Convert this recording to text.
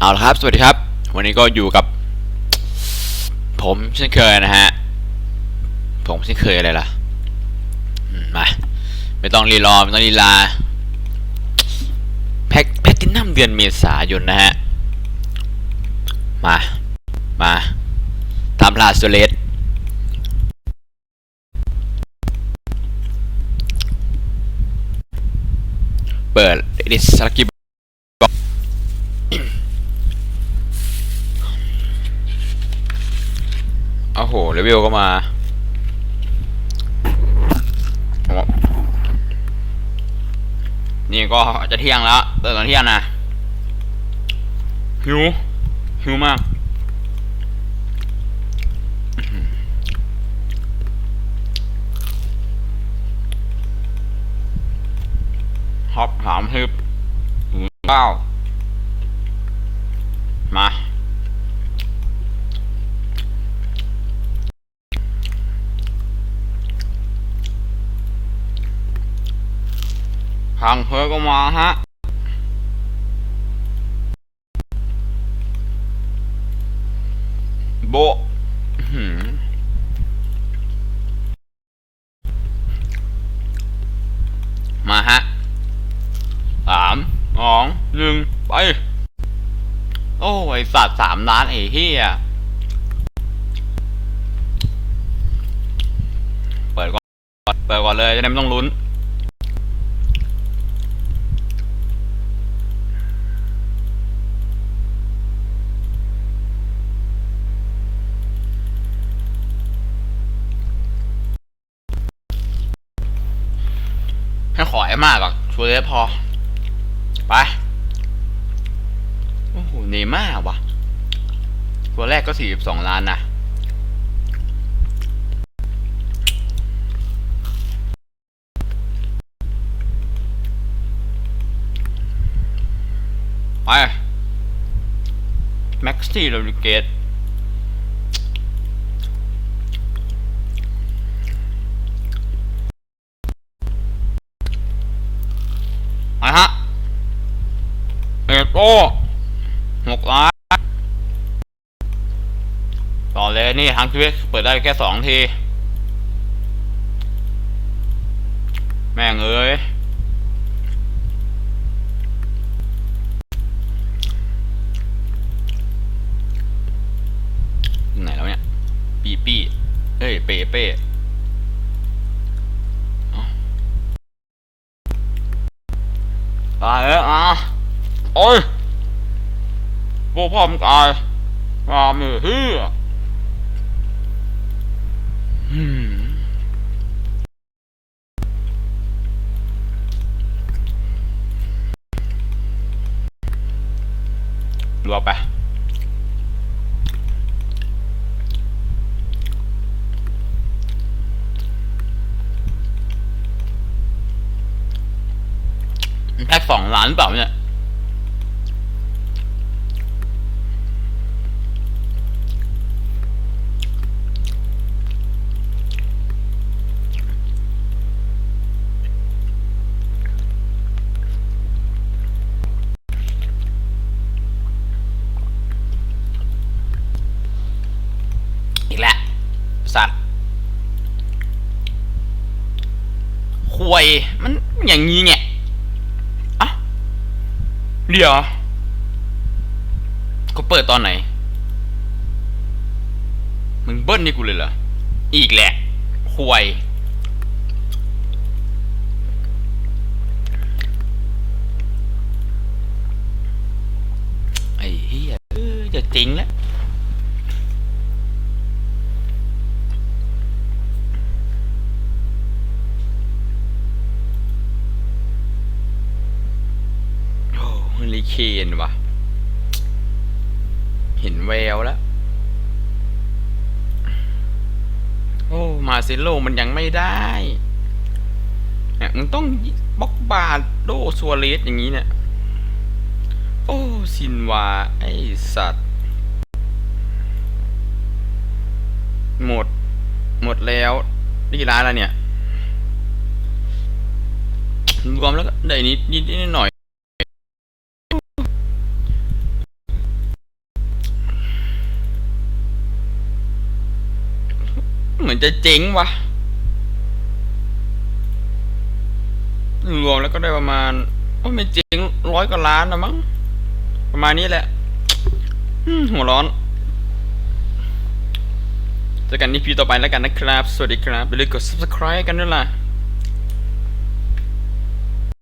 เอาละครับ สวัสดีครับ วันนี้ก็อยู่กับ ผมเช่นเคยนะฮะ ผมเช่นเคยอะไรล่ะมา ไม่ต้องรีรอ ไม่ต้องรีลา แพ็คแพทตินัมเดือนเมษายนนะฮะ มา มาตามลาสเลสเปิดดิสลักกี โอ้โหเลเวลก็มาผมนี่ก็จะเที่ยงแล้วเติมตอนเที่ยงนะหิวหิวมากฮอปสามสิบเก้ามา ทางเธอก็มาฮะ โบมาฮะสามสองหนึ่งไป โอ้ยสัตว์สามล้านไอ้เหี้ยเปิดก่อน เปิดก่อนเลยจะได้ไม่ต้องลุ้น ขอไอ้มากก่อนชัวร์เลยพอ ไป โอ้โหเนม่าวะตัวแรกก็สี่สิบสองล้านนะไปแม็กซี่โรดิเกต ฮะเอโก้หกล้านต่อเลยนี่ทางคิวเปิดได้แค่สองที แม่งเอ้ย ตายแล้วอะโอ้ยพวกพ่อมงตายมามือเฮืออืมรัวไป แพ็คสองล้านเปล่าเนี่ยอีกแล้วสัตว์ควยมันอย่างนี้ไง เดี๋ยวเขาเปิดตอนไหน มึงเบิ้ลนี่กูเลยเหรอ อีกแหละหวยไอ้เฮียจะจริงแล้ว เฮลิเคนว่ะ เห็นแววแล้ว โอ้ มาเซโลมันยังไม่ได้เนี่ยมึงต้องบล็อกบาร์โดซัวเรสอย่างนี้เนี่ย โอ้ ซินวา ไอสัตว์ หมด หมดแล้วนี่กี่ร้านแล้วเนี่ย รวมแล้วก็ได้นิดนิดนิดหน่อย มือนจะเจ๊งว่ะรวมแล้วก็ได้ประมาณโอ้ไม่เจ๊งร้อยกว่าล้านนะมั้งประมาณนี้แหละหัวร้อนเจอกันในพีต่อไปแล้วกันนะครับ สวัสดีครับอย่าลืมกด subscribe กันด้วยล่ะ